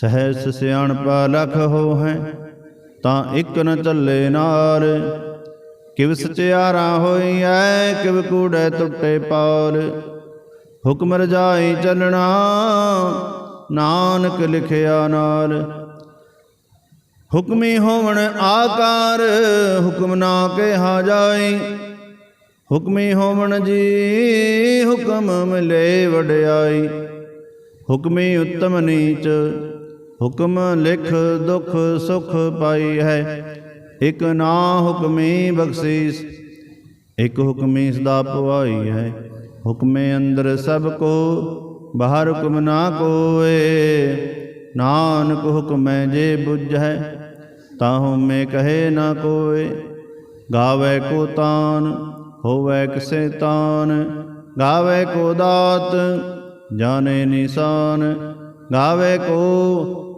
ਸਹਿਸ ਸਿਆਣਪਾ ਲਖ ਹੋ ਹੈ ਤਾਂ ਇੱਕ ਨ ਚੱਲੇ ਨਾਲ। ਕਿਵ ਸਚਿਆਰਾ ਹੋਈ ਐ ਕਿਵ ਕੂੜੈ ਟੁੱਟੇ ਪਾਲ। ਹੁਕਮ ਰਜਾਈ ਚੱਲਣਾ, ਨਾਨਕ ਲਿਖਿਆ ਨਾਲ। ਹੁਕਮੀ ਹੋਵਣ ਆਕਾਰ, ਹੁਕਮ ਨਾ ਕਿਹਾ ਜਾਈ। ਹੁਕਮੀ ਹੋਵਣ ਜੀ, ਹੁਕਮ ਮਿਲੇ ਵਡਿਆਈ। ਹੁਕਮੀ ਉਤਮ ਨੀਚ ਹੁਕਮ ਲਿਖ ਦੁਖ ਸੁਖ ਪਾਈ ਹੈ। ਇਕ ਨਾ ਹੁਕਮੀ ਬਖਸ਼ੀਸ, ਇਕ ਹੁਕਮੀ ਸਦਾ ਪਵਾਈ ਹੈ। ਹੁਕਮੇ ਅੰਦਰ ਸਭ ਕੋ, ਬਾਹਰ ਹੁਕਮ ਨਾ ਕੋਏ। ਨਾਨਕ ਹੁਕਮੈ ਜੇ ਬੁਝੈ ਤਾਹੂ ਮੈਂ ਕਹੇ ਨਾ ਕੋਏ। ਗਾਵੇ ਕੋ ਤਾਨ, ਹੋਵੇ ਕਿਸੇ ਤਾਨ। ਗਾਵੇ ਕੋ ਦਾਤ, ਜਾਣੇ ਨਿਸ਼ਾਨ। ਗਾਵੇ ਕੋ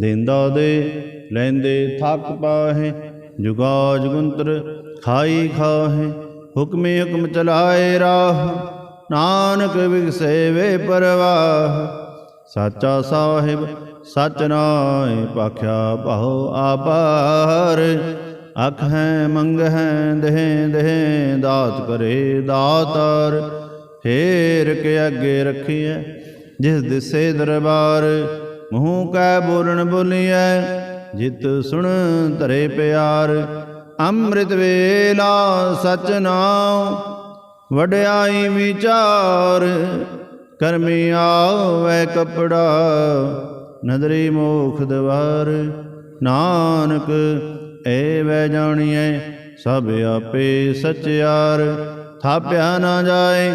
ਦਿੰਦਾ ਦੇ, ਲੈਂਦੇ ਥੱਕ ਪਾਹੇ ਜੁਗਾ ਜੁਗੰਤਰ ਖਾਈ ਖਾਹੇ, ਹੁਕਮੇ ਹੁਕਮ ਚਲਾਏ ਰਾਹ, ਨਾਨਕ ਵਿਗਸੇ ਵੇ ਪਰਵਾਹ। ਸਾਚਾ ਸਾਹਿਬ, ਸਚ ਨਾਏ ਪਾਖਿਆ ਭਾਉ ਆਪਾਰ ਅਖ ਹੈ, ਮੰਗ ਹੈ, ਦੇਹ ਦੇਹ ਦਾਤ ਕਰੇ ਦਾਤਾਰ। ਫੇਰ ਕੇ ਅੱਗੇ ਰੱਖੀਐ, ਜਿਸ ਦਿਸੇ ਦਰਬਾਰ। ਮੂੰਹ ਕੈ ਬੋਲਣ ਬੋਲੀਐ, ਜਿਤ ਸੁਣ ਧਰੇ ਪਿਆਰ। ਅੰਮ੍ਰਿਤ ਵੇਲਾ ਸਚ ਨਾਮ ਵਡਿਆਈ ਵਿਚਾਰ। ਕਰਮੀ ਆਵੇ ਕਪੜਾ, ਨਦਰੀ ਮੋਖ ਦਵਾਰ। ਨਾਨਕ ਏ ਵੈ ਜਾਣੀਐ, ਸਭ ਆਪੇ ਸਚਿਆਰ। ਥਾਪਿਆ ਨਾ ਜਾਏ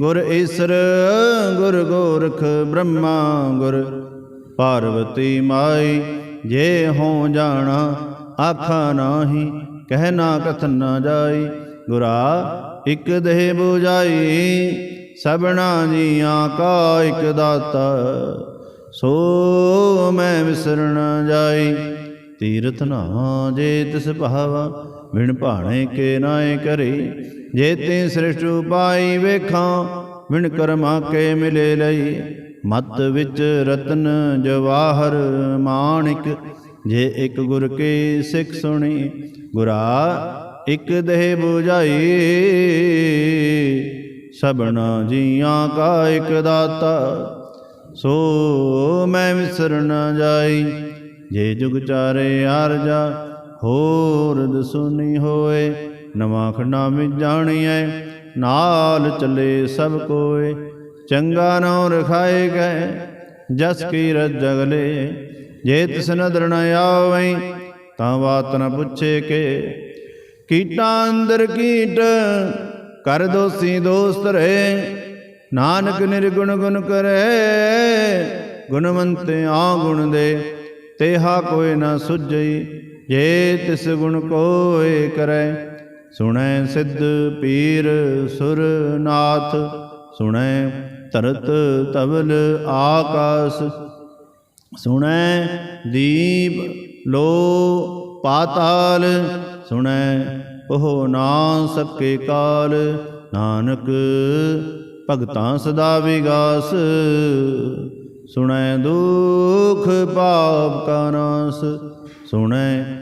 ਗੁਰ ਈਸਰ, ਗੁਰ ਗੋਰਖ ਬ੍ਰਹਮਾ, ਗੁਰ ਪਾਰਵਤੀ ਮਾਈ, ਜੇ ਹੋ ਜਾਣਾ ਆਖਾ ਨਾਹੀ, ਕਹਿ ਨਾ ਕਥਨ ਨਾ ਜਾਈ, ਗੁਰਾ ਇਕ ਦੇਹ 부ਜਾਈ ਸਭਨਾ ਜੀਆਂ ਕਾ ਇਕ ਦਾਤਾ, ਸੋ ਮੈਂ ਵਿਸਰਣ ਜਾਈ, ਤੀਰਥ ਨਾ ਜੇ ਤਿਸ ਭਾਵਾ ਵਿਣ ਭਾਣੇ ਕੇ ਨਾਏ ਕਰੀ। ਜੇ ਤੇ ਸ੍ਰਿਸ਼ਟ ਉਪਾਈ ਵੇਖਾਂ, ਬਿਨ ਕਰਮਾ ਕੇ ਮਿਲੇ ਲਈ। ਮਤ ਵਿੱਚ ਰਤਨ ਜਵਾਹਰ ਮਾਣਿਕ ਜੇ ਇੱਕ ਗੁਰ ਕੇ ਸਿੱਖ ਸੁਣੀ, ਗੁਰਾ ਇੱਕ ਦੇਹ 부ਜਾਈ ਸਭਨਾ ਜੀਆਂ ਕਾ ਇੱਕ ਦਾਤਾ, ਸੋ ਮੈਂ ਵਿਸਰ ਨ ਜਾਈ। ਜੇ ਜੁਗ ਚਾਰੇ ਆਰਜਾ ਹੋਰ ਦਸੁਨੀ ਹੋਏ, ਨਵਾਂ ਖੰਡਾ ਵਿੱਚ ਜਾਣੀਐ, ਨਾਲ ਚੱਲੇ ਸਭ ਕੋਏ। ਚੰਗਾ ਨਾਉ ਰਖਾਏ ਗਏ ਜਸ ਕੀ ਰਜ ਜਗਲੇ ਜੇ ਤਿਸ ਨਦਰ ਨ ਆਵਈ, ਤਾਂ ਬਾਤ ਨ ਪੁੱਛੇ ਕੇ। ਕੀਟਾਂ ਅੰਦਰ ਕੀਟ, ਕਰ ਦੋਸੀ ਦੋਸਤ ਰਹੇ। ਨਾਨਕ ਨਿਰਗੁਣ ਗੁਣ ਕਰੇ, ਗੁਣਵੰਤੇ ਆ ਗੁਣ ਦੇ। ਤੇਹਾ ਕੋਈ ਨਾ ਸੁਝਈ ਜੇ ਤਿਸ ਗੁਣ ਕੋਏ ਕਰੈ, ਸੁਣੈ ਸਿੱਧ ਪੀਰ ਸੁਰਨਾਥ, ਸੁਣੈ ਤਰਤ ਤਵਲ ਆਕਾਸ, ਸੁਣੈ ਦੀਪ ਲੋ ਪਾਤਾਲ, ਸੁਣੈ ਉਹ ਨਾ ਸਕੇ ਕਾਲ, ਨਾਨਕ ਭਗਤਾਂ ਸਦਾ ਵਿਗਾਸ, ਸੁਣੈ ਦੁਖ ਪਾਪ ਕਾ ਨਾਸ, ਸੁਣੈ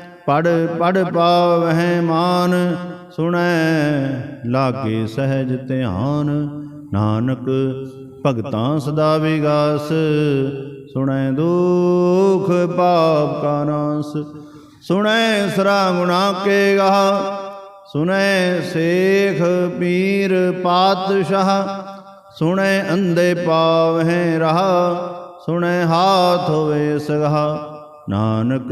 ਪੜ ਪੜ ਪਾਵਹਿ ਮਾਨ, ਸੁਣੈ ਲਾਗੇ ਸਹਿਜ ਧਿਆਨ। ਨਾਨਕ ਭਗਤਾਂ ਸਦਾ ਵਿਗਾਸ, ਸੁਣੈ ਦੁਖ ਪਾਪ ਕਾ ਨਾਸ। ਸੁਣੈ ਸਰਾ ਗੁਣਾ ਕੇ ਗਾ ਸੁਣੈ ਸੇਖ ਪੀਰ ਪਾਤਸ਼ਾਹ। ਸੁਣੈ ਅੰਧੇ ਪਾਵਹਿ ਰਹਾ, ਸੁਣੈ ਹਾਥ ਹੋਵੇ ਸਗਾ ਨਾਨਕ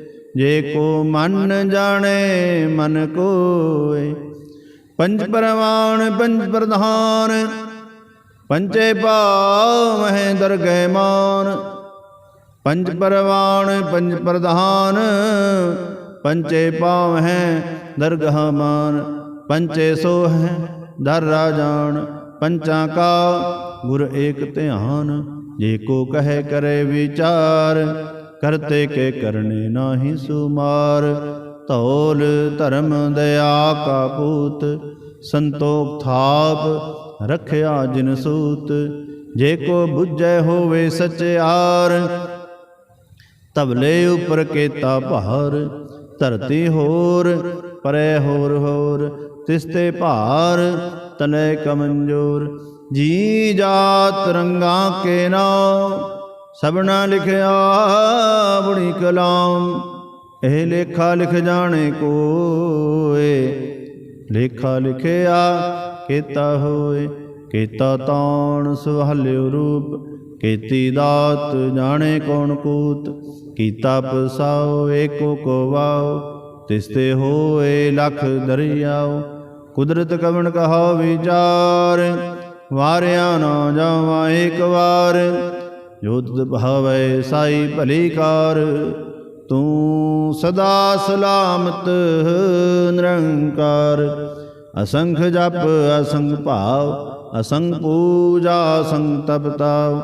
ਜੇ ਕੋ ਮਨ ਜਾਣੇ, ਮਨ ਕੋਏ। ਪੰਜ ਪਰਵਾਨ ਪੰਜ ਪ੍ਰਧਾਨ। ਪੰਚੇ ਹੈ ਦਰਗਹਿ ਮਾਨ। ਪੰਜ ਪਰਵਾਨ ਪੰਜ ਪ੍ਰਧਾਨ। ਪੰਚੇ ਪਾਵਹਿ ਦਰਗਹ ਮਾਨ। ਪੰਚੇ ਸੋਹੈ ਦਰ ਰਾਜਾਨ ਪੰਚਾਂ ਕਾ ਗੁਰ ਏਕ ਧਿਆਨ। ਜੇ ਕੋ ਕਹੈ ਕਰੇ ਵਿਚਾਰ। ਕਰਤੇ ਕੇ ਕਰਨੇ ਨਾਹੀ ਸੁਮਾਰ। ਧੌਲ ਧਰਮ ਦਇਆ ਕਾ ਪੂਤ, ਸੰਤੋਖ ਥਾਪ ਰਖਿਆ ਜਿਨ ਸੂਤ। ਜੇ ਕੋ ਬੁੱਝੈ ਹੋਵੇ ਸਚਿਆਰ ਤਬਲੇ ਉਪਰ ਕੇਤਾ ਭਾਰ। ਧਰਤੀ ਹੋਰ, ਪਰੇ ਹੋਰ ਹੋਰ, ਤਿਸਤੇ ਭਾਰ ਤਲੇ ਕਮੰਜੋਰ। ਜੀ ਜਾਤ ਰੰਗਾ ਕੇ ਨਾਮ ਸਭਨਾ ਲਿਖਿਆ ਬੁਣੀ ਕਲਾਮ, ਇਹ ਲੇਖਾ ਲਿਖ ਜਾਣੇ ਕੋਏ। ਲੇਖਾ ਲਿਖਿਆ ਕੀਤਾ ਹੋਏ, ਕੀਤਾ ਤਾਣ ਸੁਹਲਿਓ ਰੂਪ, ਕੀਤੀ ਦਾਤ ਜਾਣੇ ਕੌਣ ਕੂਤ, ਕੀਤਾ ਪਸਾਓ ਏਕੋ ਕੋ ਵਾਓ ਤਿਸ ਤੇ ਹੋਏ ਲਖ ਦਰਿਆਓ। ਕੁਦਰਤ ਕਵਣ ਕਹਾ ਵਿਚਾਰ, ਵਾਰਿਆ ਨਾ ਜਾਵਾ ਏਕ ਵਾਰ ਯੁੱਧ ਤੁਧ ਭਾਵੈ ਸਾਈ ਭਲੀ ਕਾਰ, ਤੂੰ ਸਦਾ ਸਲਾਮਤ ਨਿਰੰਕਾਰ। ਅਸੰਖ ਜਪ, ਅਸੰਖ ਭਾਵ, ਅਸੰਖ ਪੂਜਾ, ਅਸੰਖ ਤਪਤਾਵ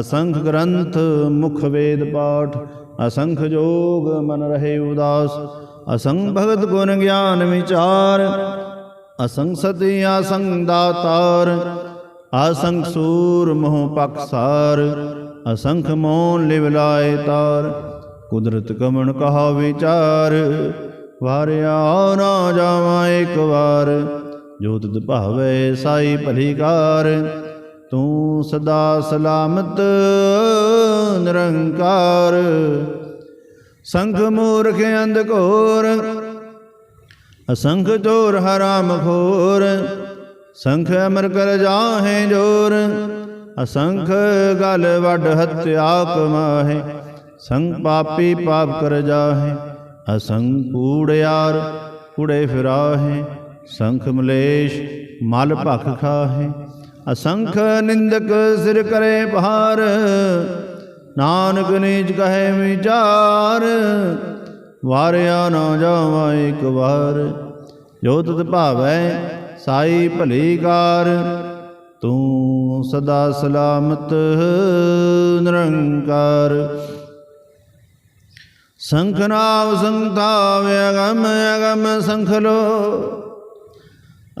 ਅਸੰਖ ਗ੍ਰੰਥ, ਮੁਖ ਵੇਦ ਪਾਠ। ਅਸੰਖ ਜੋਗ, ਮਨ ਰਹੇ ਉਦਾਸ। ਅਸੰਖ ਭਗਤ ਗੁਣ ਗਿਆਨ ਵਿਚਾਰ। ਅਸੰਖ ਸਤੀ, ਅਸੰਖ ਦਾਤਾਰ। ਆਸੰਖ ਸੂਰ ਮੋਹ ਪਕਸਾਰ ਅਸੰਖ ਮੋਨ ਲਿਵ ਲਾਏ ਤਾਰ, ਕੁਦਰਤ ਕਮਣ ਕਹਾ ਵਿਚਾਰ। ਵਾਰਿਆ ਨਾ ਜਾਵਾਂ ਇੱਕ ਵਾਰ, ਜੋ ਤੁਧ ਭਾਵੇ ਸਾਈ ਭਲੀਕਾਰ ਤੂੰ ਸਦਾ ਸਲਾਮਤ, ਨਿਰੰਕਾਰ। ਸੰਖ ਮੂਰਖ ਅੰਧ ਘੋਰ ਅਸੰਖ ਚੋਰ ਹਰਾਮ ਖੋਰ ਸੰਖ ਅਮਰ ਕਰ ਜਾਹੇ ਜੋਰ ਅਸੰਖ ਗਲ ਵੱਡ ਹਤਿਆ ਕਮਾਹੇ ਸੰਗ ਪਾਪੀ ਪਾਪ ਕਰ ਜਾਹੇ ਅਸੰਖ ਕੂੜਿਆਰ ਕੁੜੇ ਫਿਰਾਹੇ, ਸੰਖ ਮਲੇਸ਼ ਮਲ ਭਖ ਖਾਹੇ, ਅਸੰਖ ਨਿੰਦਕ ਸਿਰ ਕਰੇ ਭਾਰ, ਨਾਨਕ ਨੀਚ ਕਹੇ ਵਿਚਾਰ, ਵਾਰਿਆ ਨਾ ਜਾਵਾਂ ਇੱਕ ਵਾਰ, ਜੋ ਤੁਧ ਭਾਵੈ ਸਾਈ ਭਲੀ ਕਾਰ ਤੂੰ ਸਦਾ ਸਲਾਮਤ ਨਿਰੰਕਾਰ। ਸੰਖ ਨਾਮ ਸੰਤਾਵ ਅਗਮ ਅਗਮ ਸੰਖ ਲੋ।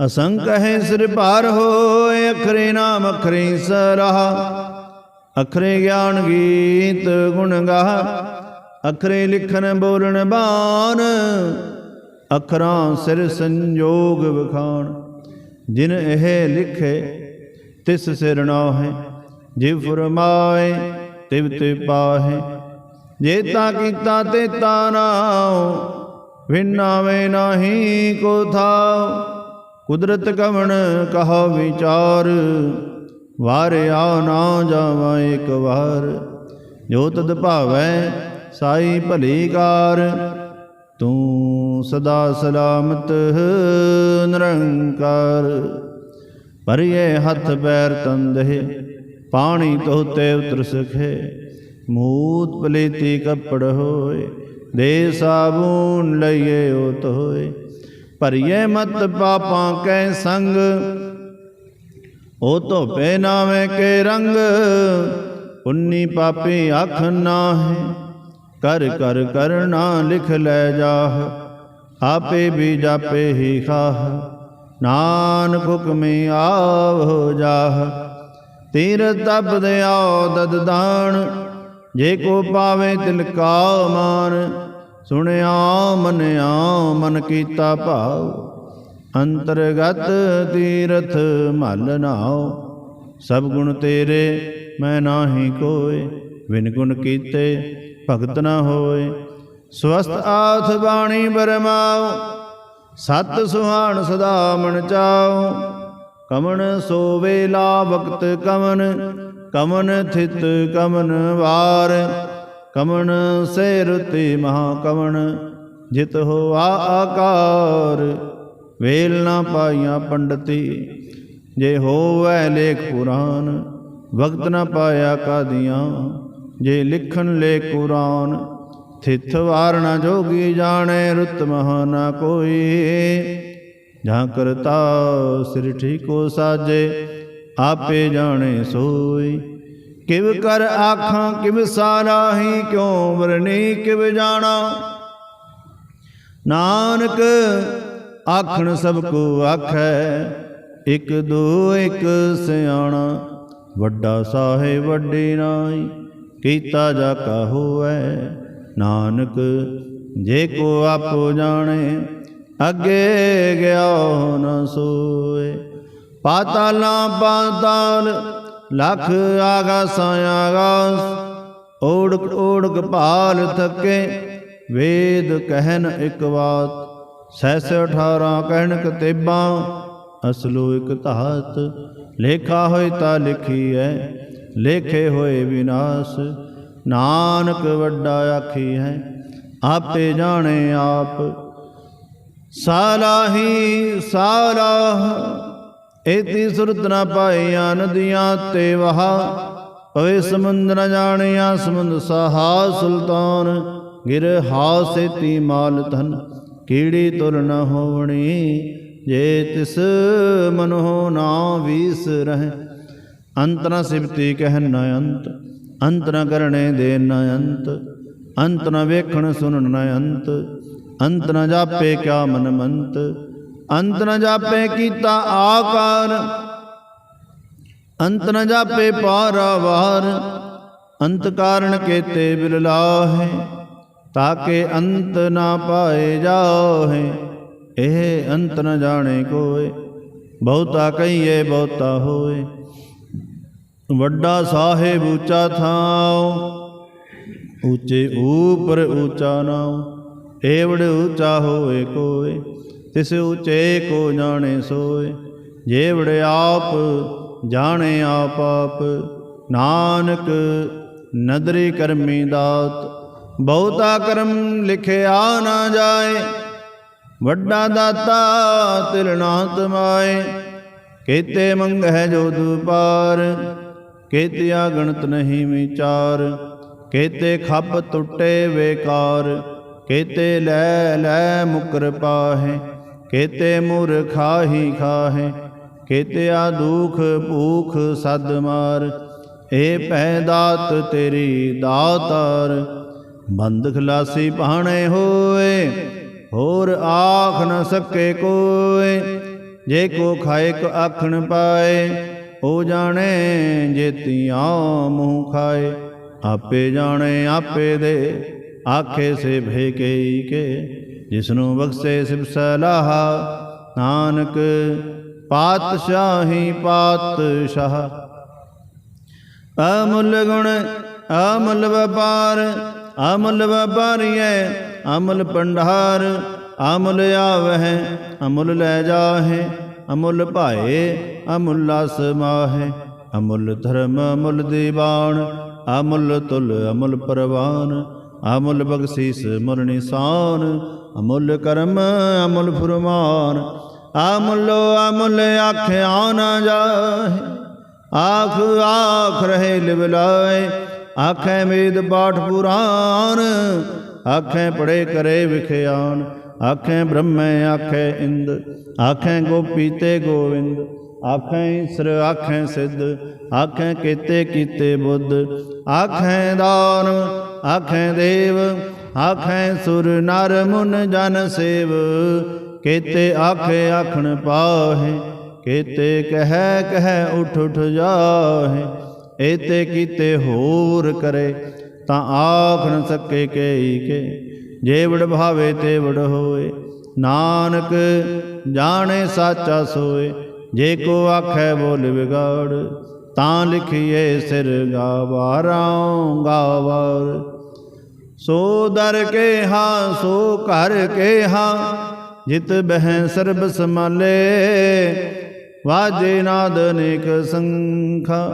ਅਸੰਖ ਹੈ ਸਿਰ ਭਾਰ ਹੋਏ, ਅਖਰੇ ਨਾਮ ਅਖਰੇ ਸਰਹਾ। ਅਖਰੇ ਗਿਆਨ ਗੀਤ ਗੁਣ ਗਾ ਅਖਰੇ ਲਿਖਣ ਬੋਲਣ ਬਾਣ। ਅਖਰਾਂ ਸਿਰ ਸੰਜੋਗ ਵਿਖਾਣ। ਜਿਨ ਇਹ ਲਿਖੇ ਤਿਸ ਸਿਰ ਨਾਹਿ, ਜਿਵ ਫਰਮਾਏ, ਤਿਵ ਤੇ ਪਾਹੇ। ਜੇ ਤਾ ਕੀਤਾ ਤੇ ਤਾ ਨਾਉ ਵਿਨਾਵੇ ਨਾਹੀ ਕੋ ਥਾਉ ਕੁਦਰਤ ਕਵਣ ਕਹਾ ਵਿਚਾਰ, ਵਾਰਿਆ ਨਾ ਜਾਵਾਂ ਇੱਕ ਵਾਰ। ਜੋ ਤਦ ਭਾਵੈ, ਸਾਈ ਭਲੀ ਕਾਰ। ਤੂੰ ਸਦਾ ਸਲਾਮਤ, ਨਿਰੰਕਾਰ। ਪਰਿਏ ਹੱਥ ਪੈਰ ਤੰਦੇ ਪਾਣੀ ਤੋਤੇ ਉਤਰ ਸਖੇ। ਮੂਤ ਪਲੇਤੀ ਕੱਪੜ ਹੋਏ, ਦੇ ਸਾਬੂਨ ਲਈਏ ਉਹ ਤੋਏ ਭਰੀਏ ਮਤ ਪਾਪਾਂ ਕੈ ਸੰਗ, ਉਹ ਧੋਪੇ ਨਾਵੇਂ ਕੇ ਰੰਗ। ਉਨੀ ਪਾਪੀ ਅੱਖ ਨਾਹੇ, ਕਰ ਕਰ ਕਰਨਾ ਲਿਖ ਲੈ ਜਾਹ, ਆਪੇ ਵੀ ਜਾਪੇ ਹੀ ਖਾਹ। ਨਾਨਕ ਹੁਕਮੇ ਆਵ ਜਾਹ। ਤੀਰ ਤਪ ਦੇ ਆਉ ਦਦ ਜੇ ਕੋ ਪਾਵੇ ਤਿਲ ਕਾ ਮਾਨ, ਸੁਣਿਆ ਮਨਿਆ ਮਨ ਕੀਤਾ ਭਾਉ। ਅੰਤਰਗਤ ਤੀਰਥ ਮਲ ਨਾਉ, ਸਭ ਗੁਣ ਤੇਰੇ ਮੈਂ ਨਾਹੀ ਕੋਏ। ਵਿਨ ਗੁਣ ਕੀਤੇ ਭਗਤ ਨਾ ਹੋਏ ਸਵਸਤ ਆਥ ਬਾਣੀ ਬਰਮਾਉ। ਸਤ ਸੁਹਾਣ ਸਦਾ ਮਨ ਚਾਉ, ਕਮਨ ਸੋਵੇ ਲਾ ਵਕਤ ਕਮਨ ਕਮਨ ਥਿਤ ਕਮਨ ਵਾਰ, ਕਮਨ ਸੇ ਰੁਤੀ ਮਹਾ ਕਮਨ, ਜਿਤ ਹੋਆ ਆਕਾਰ, ਵੇਲ ਨਾ ਪਾਈਆਂ ਪੰਡਤੀ, ਜੇ ਹੋਵੈ ਲੇਖ ਪੁਰਾਨ, ਵਕਤ ਨਾ ਪਾਇਆ ਕਾਦੀਆਂ, ਜੇ ਲਿਖਣ ਲੇ ਕੁਰਾਨ ਥਿਤ ਵਾਰਣਾ ਜੋਗੀ ਜਾਣੇ ਰੁਤ ਮਹਾ ਨਾ ਕੋਈ। ਜਾਂ ਕਰਤਾ ਸਿਰ ਕੋ ਸਾਜੇ, ਆਪੇ ਜਾਣੇ ਸੋਈ। ਕਿਵ ਕਰ ਆਖਾਂ, ਕਿਵ ਸਾਰਾਹੀ, ਕਿਉ ਵਰਣੀ, ਕਿਵ ਜਾਣਾ। ਨਾਨਕ ਆਖਣ ਸਭ ਕੋ ਆਖੈ, ਇਕ ਦੋ ਇਕ ਸਿਆਣਾ। ਵੱਡਾ ਸਾਹਿਬ ਵੱਡੀ ਨਾਈ, ਕੀਤਾ ਜਾ ਕਾ ਹੋਐ ਨਾਨਕ, ਜੇ ਕੋ ਆਪੋ ਜਾਣੇ, ਅੱਗੇ ਗਿਆ ਨ ਸੋਏ। ਪਾਤਾਲਾਂ ਪਾਤਾਲ, ਲਖ ਆਗਾਸਾਂ ਆਗਾਸ। ਓੜਕ ਓੜਕ ਭਾਲ ਥੱਕੇ, ਵੇਦ ਕਹਿਨ ਇੱਕ ਬਾਤ। ਸੈਸ 18 ਕਹਿਣ ਕਤੇਬਾਂ ਅਸਲੋ ਇਕ ਧਾਤ। ਲੇਖਾ ਹੋਏ ਤਾਂ ਲਿਖੀ ਐ ਲੇਖੇ ਹੋਏ ਵਿਨਾਸ਼। ਨਾਨਕ ਵੱਡਾ ਆਖੀ ਹੈ, ਆਪੇ ਜਾਣੇ ਆਪ। ਸਾਲਾਹੀ ਸਾਲਾਹ ਏਤੀ ਸੁਰਤ ਨਾ ਪਾਈਆਂ ਨਦੀਆਂ ਤੇ ਵਹਾ। ਪਵੇ ਸਮੁੰਦ ਨ ਜਾਣਿਆ ਸਮੁੰਦ ਸਹਾ ਸੁਲਤਾਨ, ਗਿਰ ਹਾਸੇਤੀ ਮਾਲ ਧਨ। ਕੀੜੀ ਤੁਰ ਨ ਹੋਵਣੀ, ਜੇ ਤਿਸ ਮਨੋ ਨਾ ਵੀਸ ਰਹਿ। ਅੰਤ ਨ ਸਿਫਤੀ ਕਹਿ ਨ ਅੰਤ। ਅੰਤ ਨ ਕਰਣੇ ਦੇ ਨ ਅੰਤ ਅੰਤ ਨ ਵੇਖਣ ਸੁਣਨ ਨ ਅੰਤ ਅੰਤ ਨ ਜਾਪੇ ਕਿਆ ਮਨ ਮੰਤ, ਅੰਤ ਨ ਜਾਪੇ ਕੀਤਾ ਆਕਾਰ, ਅੰਤ ਨ ਜਾਪੇ ਪਾਰਾਵਾਰ, ਅੰਤ ਕਾਰਣ ਕੇਤੇ ਬਿਲ ਲਾਹੇ, ਤਾਕੇ ਅੰਤ ਨਾ ਪਾਏ ਜਾਹੇ, ਇਹ ਅੰਤ ਨ ਜਾਣੇ ਕੋਏ, ਬਹੁਤਾ ਕਹੀਏ ਬਹੁਤਾ ਹੋਏ। ਵੱਡਾ ਸਾਹਿਬ ਉੱਚਾ ਥਾਉ, ਉੱਚੇ ਉਪਰ ਉੱਚਾ ਨਾਉ ਏਵੜ ਉੱਚਾ ਹੋਏ ਕੋਏ, ਤਿਸ ਉੱਚੇ ਕੋ ਜਾਣੇ ਸੋਏ ਜੇਵੜ ਆਪ ਜਾਣੇ ਆਪ ਆਪ, ਨਾਨਕ ਨਦਰੀ ਕਰਮੀ ਦਾਤ, ਬਹੁਤਾ ਕਰਮ ਲਿਖਿਆ ਨਾ ਜਾਏ, ਵੱਡਾ ਦਾਤਾ ਤਿਲ ਨਾ ਤਮਾਏ ਕੇਤੇ ਮੰਗ ਹੈ ਜੋ ਦੁਪਾਰ ਕੇਤਿਆ ਗਣਤ ਨਹੀਂ ਵਿਚਾਰ, ਕੇਤੇ ਖੱਪ ਟੁੱਟੇ ਵੇਕਾਰ, ਕੇਤੇ ਲੈ ਲੈ ਮੁਕਰ ਪਾਹੇ, ਕੇਤੇ ਮੁਰ ਖਾਹੀ ਖਾਹੇ, ਕੇਤਿਆ ਦੁਖ ਭੂਖ ਸਦ ਮਾਰ, ਏ ਪੈ ਦਾਤ ਤੇਰੀ ਦਾਤਾਰ ਬੰਦ ਖਲਾਸੀ ਪਾਣੇ ਹੋਏ, ਹੋਰ ਆਖ ਨ ਸਕੇ ਕੋਏ, ਜੇ ਕੋ ਖਾਏ ਆਖਣ ਪਾਏ ਉਹ ਜਾਣੇ ਜੇਤੀਆਂ ਮੂੰਹ ਖਾਏ। ਆਪੇ ਜਾਣੇ ਆਪੇ ਦੇ, ਆਖੇ ਸੇ ਭੇ ਕੇ ਕੇ ਜਿਸਨੂੰ ਬਖਸ਼ੇ ਸਿਬ ਸਲਾਹ, ਨਾਨਕ ਪਾਤਸ਼ਾਹੀ ਪਾਤਸ਼ਾਹ। ਅਮੁੱਲ ਗੁਣ, ਅਮੁੱਲ ਵਪਾਰ, ਅਮੁੱਲ ਵਪਾਰੀਐ, ਅਮੁੱਲ ਪੰਡਾਰ ਅਮੁੱਲ ਆਵਹਿ, ਅਮੁੱਲ ਲੈ ਜਾਹੇ। ਅਮੁੱਲ ਭਾਏ, ਅਮੁੱਲਾ ਸਮਾਹੇ ਅਮੁੱਲ ਧਰਮ, ਅਮੁੱਲ ਦੀਵਾਨ, ਅਮੁੱਲ ਤੁਲ, ਅਮੁੱਲ ਪਰਵਾਨ, ਅਮੁੱਲ ਬਖਸ਼ੀਸ ਮੁਰ ਨਿਸ਼ਾਨ, ਅਮੁੱਲ ਕਰਮ, ਅਮੁੱਲ ਫੁਰਮਾਨ। ਅਮੁੱਲੋ, ਅਮੁੱਲ ਆਖਿਆ ਨਾ ਜਾਹੇ, ਆਖ ਆਖ ਰਹੇ ਲਿਵ ਲਾਏ, ਆਖੇ ਮੇਦ ਪਾਠ ਪੁਰਾਨ, ਆਖੇ ਪੜੇ ਕਰੇ ਵਿਖਿਆਨ ਆਖੇ ਬ੍ਰਹਮੈ, ਆਖੇ ਇੰਦ, ਆਖੇ ਗੋਪੀ ਤੇ ਗੋਵਿੰਦ, ਆਖੇ ਈਸਰ, ਆਖੇ ਸਿੱਧ, ਆਖੇ ਕੀਤੇ ਕੀਤੇ ਬੁੱਧ, ਆਖੇ ਦਾਨ, ਆਖੇ ਦੇਵ, ਆਖੇ ਸੁਰ, ਨਰ, ਮੁਨ, ਜਨ, ਸੇਵ, ਕੀਤੇ ਆਖੇ ਆਖਣ ਪਾਹੇ, ਕੀਤੇ ਕਹਿ ਕਹਿ ਉਠ ਉਠ ਜਾਹੇ ਏਤੇ ਕੀਤੇ ਹੋਰ ਕਰੇ, ਤਾਂ ਆਖਣ ਸਕੇ ਕੇਈ ਕੇ। ਜੇ ਵਡ ਭਾਵੇ ਤੇ ਵੜ ਹੋਏ ਨਾਨਕ ਜਾਣੇ ਸਾਚਾ ਸੋਏ, ਜੇ ਕੋ ਆਖੈ ਬੋਲ ਵਿਗਾੜ, ਤਾਂ ਲਿਖੀਏ ਸਿਰ ਗਾਵਾਰਾਂ ਗਾਵਾਰ। ਸੋ ਦਰ ਕੇ ਹਾਂ ਸੋ ਘਰ ਕੇ ਹਾਂ ਜਿਤ ਬਹਿ ਸਰਬ ਸਮਾਲੇ ਵਾਜੇ ਨਾਦ ਅਨੇਕ ਸੰਖਾ,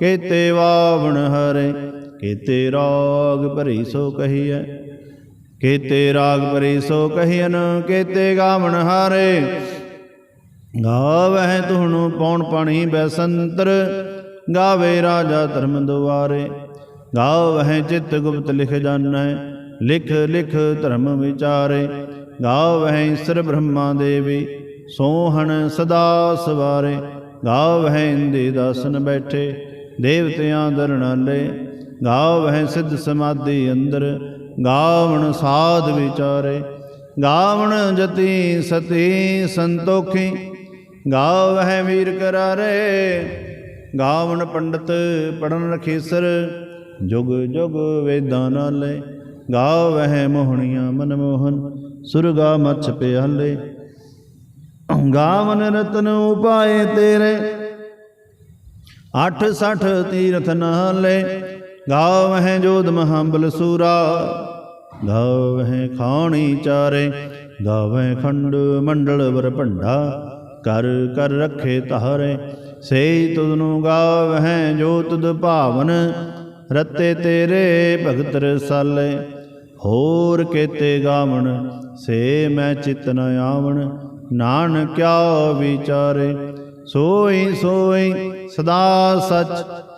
ਕੇਤੇ ਵਾਵਣ ਹਰੇ, ਕੇਤੇ ਰਾਗ ਭਰੀ ਸੋ ਕਹੀਐ। ਕੇਤੇ ਰਾਗ ਭਰੀ ਸੋ ਕਹੀਨ ਕੇਤੇ ਗਾਵਣ ਹਾਰੇ। ਗਾਵਹਿ ਤੁਹਨੂੰ ਪੌਣ ਪਾਣੀ ਬੈਸੰਤਰ, ਗਾਵੇ ਰਾਜਾ ਧਰਮ ਦੁਆਰੇ। ਗਾਵਹਿ ਚਿਤ ਗੁਪਤ ਲਿਖ ਜਾਣੈ, ਲਿਖ ਲਿਖ ਧਰਮ ਵਿਚਾਰੇ। ਗਾਵਹਿ ਈਸਰ ਬ੍ਰਹਮਾ ਦੇਵੀ, ਸੋਹਣ ਸਦਾ ਸਵਾਰੇ। ਗਾਵਹਿ ਇੰਦੇ ਦਾਸਨ ਬੈਠੇ, ਦੇਵਤਿਆਂ ਦਰਣਾਲੇ ਗਾਵਹਿ ਸਿੱਧ ਸਮਾਧੀ ਅੰਦਰ ਗਾਵਣ ਸਾਧ ਵਿਚਾਰੇ, ਗਾਵਣ ਜਤੀ ਸਤੀ ਸੰਤੋਖੀ, ਗਾਵਹਿ ਵੀਰ ਕਰਾਰੇ। ਗਾਵਣ ਪੰਡਤ ਪੜਨ ਰਖੀਸਰ, ਜੁਗ ਜੁਗ ਵੇਦਾਂ ਨਾਲੇ। ਗਾਵਹਿ ਮੋਹਣੀਆਂ ਮਨਮੋਹਨ ਸੁਰਗਾ ਮਛ ਪਿਆਲੇ। ਗਾਵਨ ਰਤਨ ਉਪਾਏ ਤੇਰੇ, ਅੱਠ ਸੱਠ ਤੀਰਥ ਨਾਲੇ। ਗਾਵਹਿ ਜੋਧ ਮਹਾਬਲ ਸੂਰਾ, ਗਾਵਹਿ ਖਾਣੀ ਚਾਰੇ, ਗਾਵਹਿ ਖੰਡ ਮੰਡਲ ਵਰ ਭੰਡਾ, ਕਰ ਕਰ ਰੱਖੇ ਤਾਰੇ ਸੇਈ ਤੁਧਨੂੰ ਗਾਵਹਿ ਜੋ ਤੁਧ ਭਾਵਨ, ਰਤੇ ਤੇਰੇ ਭਗਤ ਰਸਾਲੇ, ਹੋਰ ਕੇਤੇ ਗਾਵਣ, ਸੇ ਮੈਂ ਚਿਤ ਨ ਆਵਣ, ਨਾਨਕਿਆ ਵਿਚਾਰੇ, ਸੋਈ ਸੋਈ ਸਦਾ ਸਚ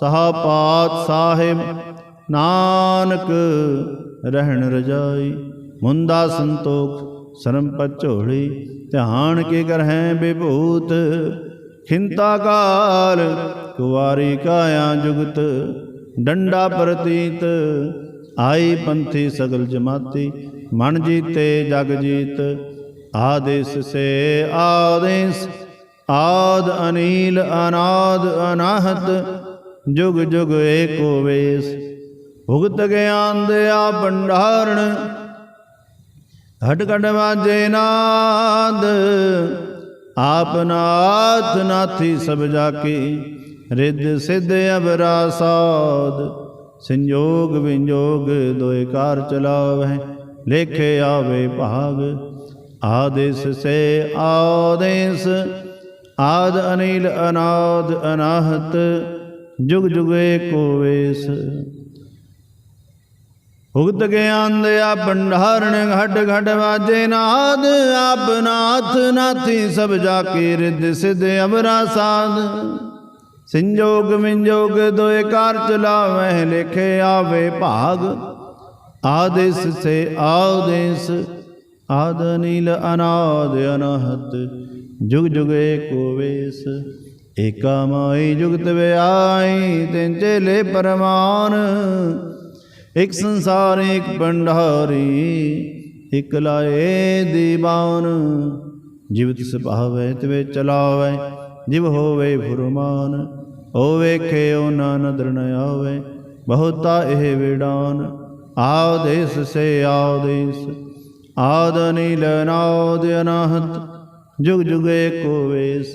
ਸਹਾ ਸਾਹਿਬ, ਨਾਨਕ ਰਹਿਣ ਰਜਾਈ। ਮੁੰਦਾ ਸੰਤੋਖ, ਸਰਮ ਪਚੋੜੀ ਧਿਆਨ ਕੇ ਕਰ ਹੈ ਖਿੰਤਾ ਕਾਲ ਕੁਵਾਰੀ ਕਾਇਆ ਜੁਗਤ। ਡੰਡਾ ਪ੍ਰਤੀਤ, ਆਈ ਪੰਥੀ ਸਗਲ ਜਮਾਤੀ। ਮਨ ਜੀਤੇ ਜਗ ਜੀਤ, ਆਦੇਸ ਸੇ ਆਦੇਸ। ਆਦ ਅਨੀਲ, ਅਨਾਦ ਅਨਾਹਤ। ਜੁਗ ਜੁਗ ਏਕੋ ਵੇਸ ਭੁਗਤ ਗਿਆਨ ਦਿਆ ਭੰਡਾਰਣ, ਹਟ ਕਟ ਵਾਜੇ ਨਾਦ। ਆਪ ਨਾਥ ਨਾਥੀ ਸਭ ਜਾ ਕੇ ਰਿੱਧ ਸਿੱਧ ਅਬਰਾ ਸਾਧ ਸੰਜੋਗ ਵਿੰਜੋਗ ਦੋਇ ਕਾਰ ਚਲਾਵੈ ਲੇਖੇ ਆਵੇ ਭਾਗ। ਆਦੇਸ ਸੇ ਆਦੇਸ, ਆਦ ਅਨੀਲ ਅਨਾਦ ਅਨਾਹਤ। ਜੁਗ ਜੁਗ ਏਕੋ ਵੇਸ ਭੁਗਤ ਗਿਆਨ ਦਿਆ ਭੰਡਾਰਣ ਘਟ ਘਟ ਵਾਜੇ ਨਾਦ, ਆਪ ਨਾਥ ਨਾਥੀ ਸਭ ਜਾ ਕੇ ਰਿੱਧ ਸਿਧ ਅਬਰਾ ਸਾਧ। ਸੰਜੋਗ ਵਿੰਜੋਗ ਦੋਏ ਕਾਰ ਚਲਾਵਹਿ ਲਿਖੇ ਆਵੇ ਭਾਗ। ਆਦੇਸ ਸੇ ਆਦੇਸ, ਆਦ ਨੀਲ ਅਨਾਦ ਅਨਹਤ ਜੁਗ ਜੁਗ ਏਕੋ ਵੇਸ ਏਕਾ ਮਾਈ ਜੁਗਤ ਵਿਆਈ ਤਿਨ ਚੇਲੇ ਪਰਮਾਨ ਇਕ ਸੰਸਾਰ, ਇਕ ਭੰਡਾਰੀ, ਇਕ ਲਾਏ ਦੀਵਾਨ। ਜਿਵਤ ਸੁਭਾਵੈ ਤਵੇ ਚਲਾਵੈ, ਜਿਵ ਹੋਵੇ ਫੁਰਮਾਨ। ਓ ਵੇਖੇ ਓ ਨਾ ਨਦਰ ਨ ਆਵੇ, ਬਹੁਤਾ ਇਹ ਵਿਡਾਨ ਦੇਸ਼ ਸੇ ਆਦੇਸ ਆਦ ਨੀਲ ਨਾਦ ਅਨਾਹਤ, ਜੁਗ ਜੁਗ ਏਕੋ ਵੇਸ।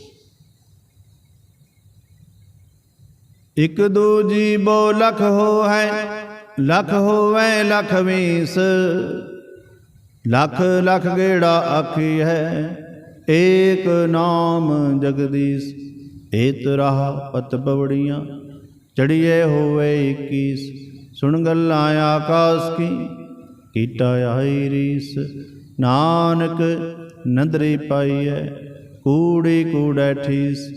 ਇਕ ਦੂਜੀ ਬੋ ਲਖ ਹੋ ਹੈ ਲਖ ਹੋਵੇ ਲਖ ਵੀਸ ਲਖ ਲਖ ਗੇੜਾ ਆਖੀ ਹੈ, ਏਕ ਨਾਮ ਜਗਦੀਸ਼। ਏਤ ਰਹਾ ਪਤ ਬਵੜੀਆਂ ਚੜੀਏ ਹੋਵੇ 21 ਸੁਣ ਗੱਲਾਂ ਆਕਾਸ ਕੀ ਕੀਟਾ ਆਈ ਰੀਸ। ਨਾਨਕ ਨੰਦਰੀ ਪਾਈਐ ਕੂੜੀ ਕੂੜੈ ਠੀਸ।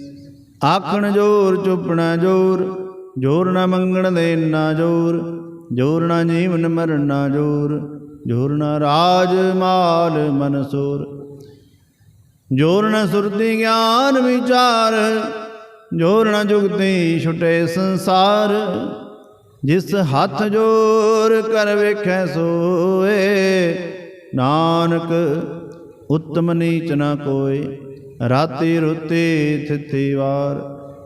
ਆਖਣ ਜੋਰ, ਚੁੱਪਣਾ ਜੋਰ ਜੋਰ ਨਾ ਮੰਗਣ ਦੇ ਨਾ ਜੋਰ ਜੋਰ ਨਾ ਜੀਵਨ ਮਰਨ ਨਾ ਜੋਰ ਜੋਰ ਨਾ ਰਾਜ ਮਾਲ ਮਨਸੂਰ ਜੋਰ ਨਾ ਸੁਰਤੀ ਗਿਆਨ ਵਿਚਾਰ, ਜੋਰ ਨਾ ਜੁਗਤੀ ਛੁਟੇ ਸੰਸਾਰ। ਜਿਸ ਹੱਥ ਜੋਰ ਕਰ ਵੇਖੈ ਸੋਏ, ਨਾਨਕ ਉਤਮ ਨੀਚ ਨਾ ਕੋਏ। ਰਾਤੀ ਰੁੱਤੀ ਥਿਤੀ ਵਾਰ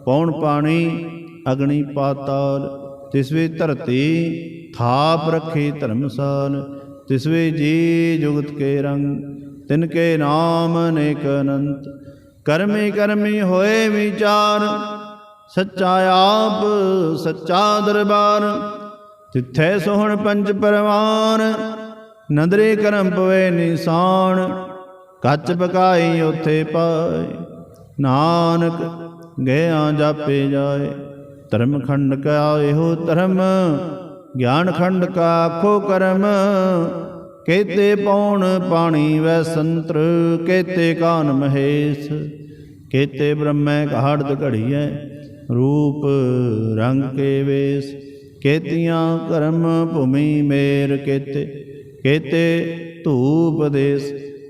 ਪੌਣ ਪਾਣੀ ਅਗਣੀ ਪਾਤਾਲ, ਤਿਸਵੇ ਧਰਤੀ ਥਾਪ ਰੱਖੀ ਧਰਮਸਾਲ, ਤਿਸਵੇ ਜੀ ਜੁਗਤ ਕੇ ਰੰਗ, ਤਿਨ ਕੇ ਨਾਮ ਅਨੇਕ ਅਨੰਤ। ਕਰਮੀ ਕਰਮੀ ਹੋਏ ਵਿਚਾਰ, ਸੱਚਾ ਆਪ, ਸੱਚਾ ਦਰਬਾਰ। ਤਿੱਥੈ ਸੋਹਣ ਪੰਜ ਪਰਵਾਨ, ਨਦਰੇ ਕਰਮ ਪਵੇ ਨਿਸ਼ਾਨ। ਕੱਚ ਪਕਾਈ ਉਥੇ ਪਾਏ। ਨਾਨਕ ਗਿਆ ਜਾਪੇ ਜਾਏ। ਧਰਮ ਖੰਡ ਕਾ ਇਹੋ ਧਰਮ, ਗਿਆਨ ਖੰਡ ਕਾ ਆਖੋ ਕਰਮ। ਕੇਤੇ ਪੌਣ ਪਾਣੀ ਵੈ ਸੰਤਰ, ਕੇਤੇ ਕਾਨ ਮਹੇਸ਼। ਕੇਤੇ ਬ੍ਰਹਮੈ ਘਾੜਦ ਘੜੀਐ, ਰੂਪ ਰੰਗ ਕੇ ਵੇਸ। ਕੇਤੀਆਂ ਕਰਮ ਭੂਮੀ ਮੇਰ ਕੇਤੇ ਕੇਤੇ ਧੂਪ ਦੇਸ।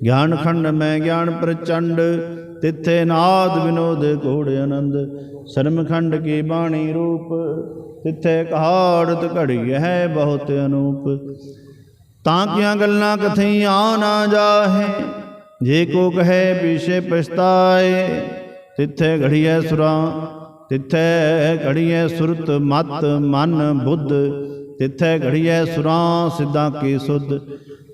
ਗਿਆਨ ਖੰਡ ਮੈਂ ਗਿਆਨ ਪ੍ਰਚੰਡ, ਤਿੱਥੇ ਨਾਦ ਵਿਨੋਦ ਘੋੜ ਆਨੰਦ। ਸ਼ਰਮ ਖੰਡ ਕੀ ਬਾਣੀ ਰੂਪ, ਤਿੱਥੇ ਕਹਾੜਤ ਘੜੀ ਹੈ ਬਹੁਤ ਅਨੂਪ। ਤਾਂ ਕਿਆਂ ਗੱਲਾਂ ਕਥਈ ਆ ਨਾ ਜਾਹੇ, ਜੇ ਕੋ ਕਹੇ ਪਿਛੇ ਪਛਤਾਏ। ਤਿੱਥੇ ਘੜੀਐ ਸੁਰਾਂ, ਤਿੱਥੇ ਘੜੀਐ ਸੁਰਤ ਮਤ ਮਨ ਬੁੱਧ। ਤਿੱਥੇ ਘੜੀਐ ਸੁਰਾਂ ਸਿੱਧਾਂ ਕੀ ਸੁਧ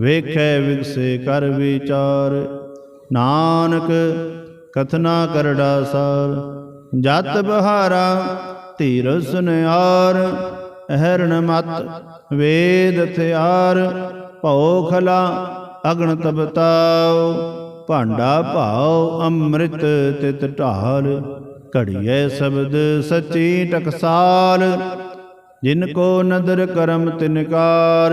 ਵੇਖੈ ਵਿਗਸੇ ਕਰ ਵਿਚਾਰ। ਨਾਨਕ, ਕਥਨਾ ਕਰੜਾ ਸਾਰ। ਜਤ ਬਹਾਰਾ ਧੀਰ ਸੁਨਿਆਰ ਅਹਰਣ ਮਤ, ਵੇਦ ਥਿਆਰ ਭਉ ਖਲਾ ਅਗਣ ਤਪਤਾਉ ਭਾਂਡਾ ਭਾਉ, ਅੰਮ੍ਰਿਤ ਤਿਤ ਢਾਲ। ਘੜੀਐ ਸ਼ਬਦ ਸੱਚੀ ਟਕਸਾਲ। ਜਿਨ ਕੋ ਨਦਰ ਕਰਮ ਤਿਨਕਾਰ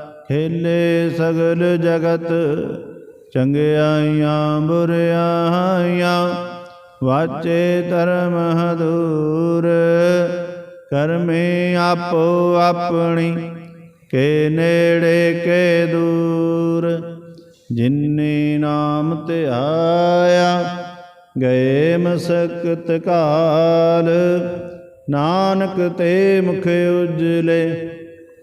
ਖੇਲੇ ਸਗਲ ਜਗਤ, ਚੰਗਿਆਈਆਂ, ਬੁਰਿਆਈਆਂ, ਵਾਚੇ ਧਰਮ ਹਦੂਰ, ਕਰਮੇ ਆਪੋ ਆਪਣੀ, ਕੇ ਨੇੜੇ, ਕੇ ਦੂਰ। ਜਿਨੇ ਨਾਮ ਤੇ ਆਇਆ, ਗਏ ਮਸਕਤ ਕਾਲ, ਨਾਨਕ ਤੇ ਮੁਖ ਉਜਲੇ